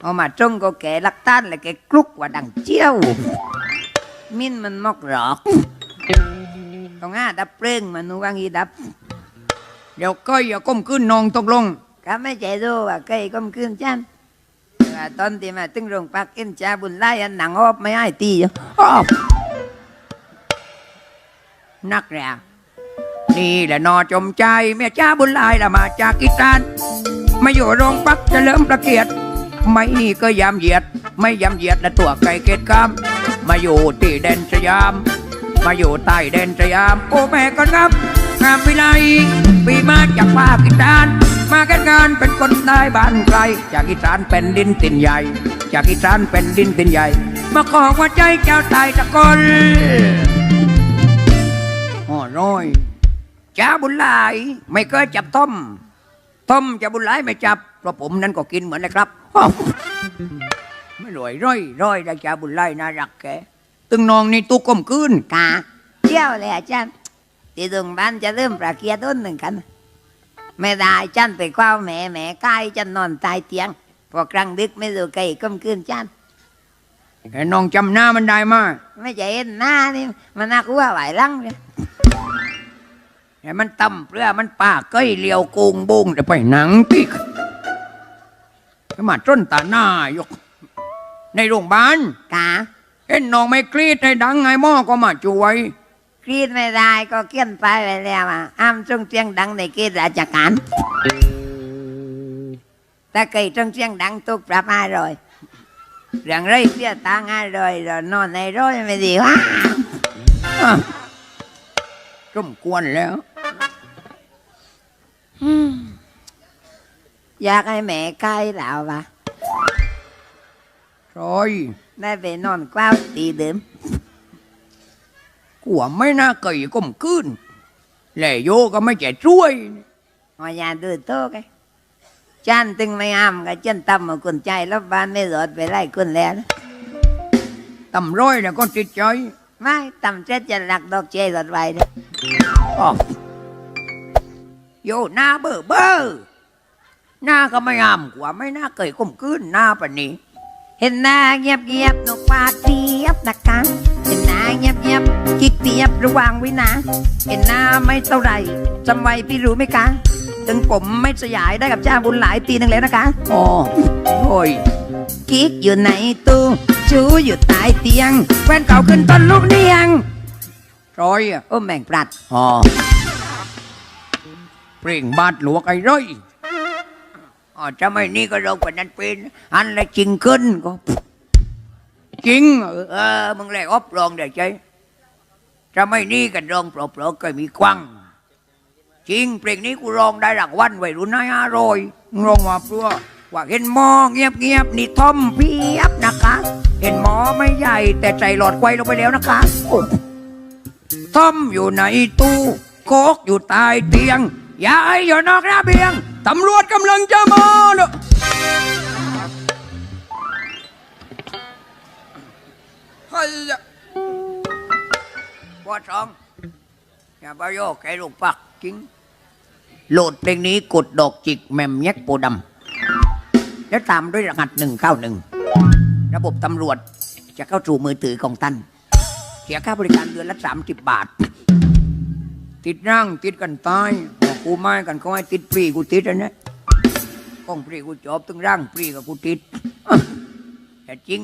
เอามาจงก็แกลักต้านเลยแกกลุกว่าดังเจียว มินมันมอกหรอกต้องห้าดับเปลืองมันนูวางอีดับ เดี๋ยวก็อย่าก้มขึ้นนองตกลงก็ไม่ใจรู้ว่าเคยก้มคืนจันว่าตอนที่มาตึงโรงพักเอ็นชาบุญไล่อันหนังออบไม่ให้ตีออบนักแล้วนี่แหละนอจมใจแม่จ้าบุญหลายละมาจากอีสานมาอยู่โรงพักเฉลิมประเกียรติ ไม่ก็ยามเหยียด ไม่ยามเหยียดและตัวไก่เกตคำมาอยู่ที่แดนสยาม มาอยู่ใต้แดนสยาม โอ้แม่ก็งับงามวิไลปีมาจากภาคอีสาน มากันงานเป็นคนใต้บ้านไกล จากอีสานเป็นดินตินใหญ่ จากอีสานเป็นดินตินใหญ่ มาขอหัวใจเจ้าตายตะกอนอ๋อร้อยจ้าบุญหลาย ไม่เคยจับต้มต้มจะบุญหลายไม่จับ เพราะผมนั้นก็กินเหมือนนะครับอ้าวไม่รวยร้อยร้อยได้จ้าบุญหลายน่ารักแกตึงนองนี่ตุกก้มกืนกาเจียวเลยอาจารย์ที่ตรงบ้านจะเริ่มประเกียร์ต้นหนึ่งกัน ไม่ได้จันไปคว้าแม่แม่ใกล้จันนอนตายเตียง พอกลางดึกไม่รู้ไก่ก้มคืนจันไอ้น้องจำหน้ามันได้มาไม่ใช่เห็นหน้านี่มันน่ากลัวไหวลังเลยไอ้มันตำเปลือมันปากเก้ยเลียวโกงบุงแต่ไปหนังปีกไอ้ มาจ้นตาหน้ายก ในโรงพยาบาลกาเอ็นน้องไม่กรีดให้ดังไงหม้อก็มาช่วยกรีดไม่ได้ก็เกี้ยนไปไปแล้วอะอ้ามจงเสียงดังในเกตราชการถ้าเคยจงเสียงดังตุกปรับห้าร้อยเรื่องไรเสียตังค์ห้าร้อยเรานอนในร้อยไม่ดีวะอะสมควรแล้ว อ ยากให้แม่ใกล้แล้ววะรอยได้ไปนอนกว้าวตีเดิมกลัวไม่น่าเกยก้มกืนแหล่โยก็ไม่แก่ช่วยหอยาดูโตกันจันตึงไม่อ้ามกับจันตำมากุนใจแล้วบ้านไม่รอดไปไล่กุนแล้วนะตำร้อยเนี่ยก็ติดใจไม่ตำเจ็ดจะหลักดอกเจรอดไว้เด้ออ้าวโยหน้าเบอร์เบอร์ หน้าก็ไม่งามกว่าไม่น่าเกยก้มกืนหน้าปานนี้ เห็นหน้าเงียบเงียบนกปาเทียบนักการเห็นหน้าเงียบเงียบคิกเทียบระวังไว้นะ เห็นหน้าไม่เท่าไหร่จำไว้พี่รู้ไหมคะถึงผมไม่สยายได้กับเจ้าบุญหลายปีนึงแล้วนะคะอ๋อโอ้ยกิ๊กอยู่ในตู้ชูอยู่ใต้เตียงแฟนเก่าขึ้นต้นลูกเนียงร้อยอะโอ้แม่งปลัดอ๋อเปล่งบาดหลวกไอ้ร้อย จะไม่นี่ก็ลงไปนั้นเป็นอันละจริงขึ้นก็จริงเออมึงแลกอบรองเดี๋ยวใจจะไม่นี่กันรองโปรโปรก็มีกว้างจริงเพลงนี้กูร้องได้รางวัลไว้รุ่นนายอร่อยร้องมาเพื่อว่าเห็นหมอเงียบเงียบๆนี่ท่อมเพียบนะคะ เห็นหมอไม่ใหญ่แต่ใจหลอดไฟลงไปแล้วนะคะโอ้ทอมอยู่ในตู้โคกอยู่ใต้เตียงยายอยู่นอกระเบียง ตำรวจกำลังจะมาเนอะเฮ้ยปวดท้องอย่าบโยกไอ้ลูกปักจริง โหลดเพลงนี้กดดอกจิกแมมแยกโปดำแล้วตามด้วยรหัสหนึ่งเก้าหนึ่งระบบตำรวจจะเข้าสู่มือถือของท่าน เสียค่าบริการเดือนละสามสิบบาท ติดร่างติดกันตาย กูไม่กันเขาให้ติดปรีกูติดอันนี้ก้องปรีกูจอบตึงร่างปรีกับกูติด แต่จริง